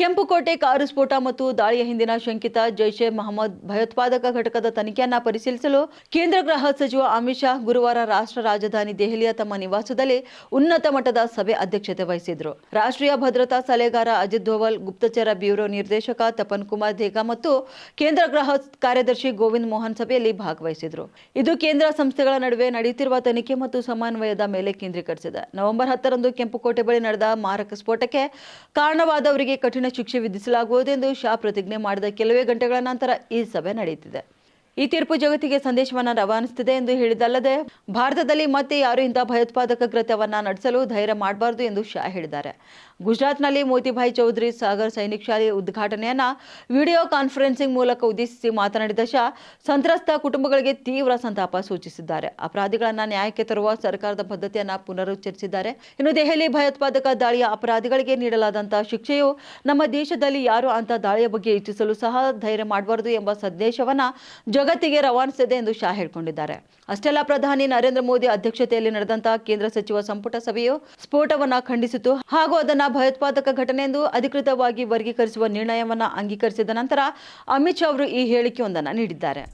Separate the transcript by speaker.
Speaker 1: ಕೆಂಪುಕೋಟೆ car ಸ್ಫೋಟ ಮತ್ತು ದಾಳಿಯ ಹಿಂದಿನ ಶಂಕಿತ ಜೈಷೆ ಮಹಮ್ಮದ್ ಭಯೋತ್ಪಾದಕ ಘಟಕದ ತನಿಖೆಯನ್ನ ಪರಿಶೀಲಿಸಲು ಕೇಂದ್ರ ಗೃಹ ಸಚಿವ ಅಮಿತ್ ಶಾ ಗುರುವಾರ ರಾಷ್ಟ್ರ ರಾಜಧಾನಿ ದೆಹಲಿಯ ತಮ್ಮ ನಿವಾಸದಲ್ಲಿ ಉನ್ನತ ಮಟ್ಟದ ಸಭೆ ಅಧ್ಯಕ್ಷತೆ ವಹಿಸಿದ್ರು. ರಾಷ್ಟ್ರೀಯ ಭದ್ರತಾ ಸಲಹೆಗಾರ ಅಜಿತ್ ಧೋವಲ್ ಗುಪ್ತಚರ ಬ್ಯೂರೋ ನಿರ್ದೇಶಕ ತಪನ್ ಕುಮಾರ್ ದೇಗಾ ಮತ್ತು ಕೇಂದ್ರ ಗೃಹ ಕಾರ್ಯದರ್ಶಿ ಗೋವಿಂದ್ ಮೋಹನ್ ಸಭೆಯಲ್ಲಿ ಭಾಗವಹಿಸಿದ್ರು. ಇದು ಕೇಂದ್ರ ಸಂಸ್ಥೆಗಳ ನಡುವೆ ನಡೆಯುತ್ತಿರುವ ತನಿಖೆ ಮತ್ತು ಸಮನ್ವಯದ ಮೇಲೆ ಕೇಂದ್ರೀಕರಿಸಿದೆ. ನವೆಂಬರ್ ಹತ್ತರಂದು ಕೆಂಪುಕೋಟೆ ಬಳಿ ನಡೆದ ಮಾರಕ ಸ್ಫೋಟಕ್ಕೆ ಕಾರಣವಾದವರಿಗೆ ಕಠಿಣ ಶಿಕ್ಷೆ ವಿಧಿಸಲಾಗುವುದು ಎಂದು ಶಾ ಪ್ರತಿಜ್ಞೆ ಮಾಡಿದ ಕೆಲವೇ ಗಂಟೆಗಳ ನಂತರ ಈ ಸಭೆ ನಡೆಯುತ್ತಿದೆ. ಈ ತೀರ್ಪು ಜಗತ್ತಿಗೆ ಸಂದೇಶವನ್ನ ರವಾನಿಸುತ್ತಿದೆ ಎಂದು ಹೇಳಿದಲ್ಲದೆ ಭಾರತದಲ್ಲಿ ಮತ್ತೆ ಯಾರು ಇಂತಹ ಭಯೋತ್ಪಾದಕ ಕೃತ್ಯವನ್ನ ನಡೆಸಲು ಧೈರ್ಯ ಮಾಡಬಾರದು ಎಂದು ಶಾ ಹೇಳಿದ್ದಾರೆ. ಗುಜರಾತ್ನಲ್ಲಿ ಮೋತಿಭಾಯ್ ಚೌಧರಿ ಸಾಗರ್ ಸೈನಿಕ್ ಶಾಲೆ ಉದ್ಘಾಟನೆಯನ್ನ ವಿಡಿಯೋ ಕಾನ್ಫರೆನ್ಸಿಂಗ್ ಮೂಲಕ ಉದ್ದೇಶಿಸಿ ಮಾತನಾಡಿದ ಶಾ, ಸಂತ್ರಸ್ತ ಕುಟುಂಬಗಳಿಗೆ ತೀವ್ರ ಸಂತಾಪ ಸೂಚಿಸಿದ್ದಾರೆ. ಅಪರಾಧಿಗಳನ್ನ ನ್ಯಾಯಕ್ಕೆ ತರುವ ಸರ್ಕಾರದ ಬದ್ಧತೆಯನ್ನ ಪುನರುಚ್ಚರಿಸಿದ್ದಾರೆ. ಇನ್ನು ದೆಹಲಿ ಭಯೋತ್ಪಾದಕ ದಾಳಿಯ ಅಪರಾಧಿಗಳಿಗೆ ನೀಡಲಾದಂತಹ ಶಿಕ್ಷೆಯು ನಮ್ಮ ದೇಶದಲ್ಲಿ ಯಾರು ಅಂತ ದಾಳಿಯ ಬಗ್ಗೆ ಇಚ್ಛಿಸಲು ಸಹ ಧೈರ್ಯ ಮಾಡಬಾರದು ಎಂಬ ಸಂದೇಶವನ್ನ ಜಗತ್ತಿಗೆ ರವಾನಿಸಿದೆ ಎಂದು ಶಾ ಹೇಳಿಕೊಂಡಿದ್ದಾರೆ. ಅಷ್ಟೆಲ್ಲ ಪ್ರಧಾನಿ ನರೇಂದ್ರ ಮೋದಿ ಅಧ್ಯಕ್ಷತೆಯಲ್ಲಿ ನಡೆದಂತಹ ಕೇಂದ್ರ ಸಚಿವ ಸಂಪುಟ ಸಭೆಯು ಸ್ಫೋಟವನ್ನು ಖಂಡಿಸಿತು. ಹಾಗೂ ಅದನ್ನು ಭಯೋತ್ಪಾದಕ ಘಟನೆ ಎಂದು ಅಧಿಕೃತವಾಗಿ ವರ್ಗೀಕರಿಸುವ ನಿರ್ಣಯವನ್ನು ಅಂಗೀಕರಿಸಿದ ನಂತರ ಅಮಿತ್ ಶಾ ಅವರು ಈ ಹೇಳಿಕೆಯೊಂದನ್ನು ನೀಡಿದ್ದಾರೆ.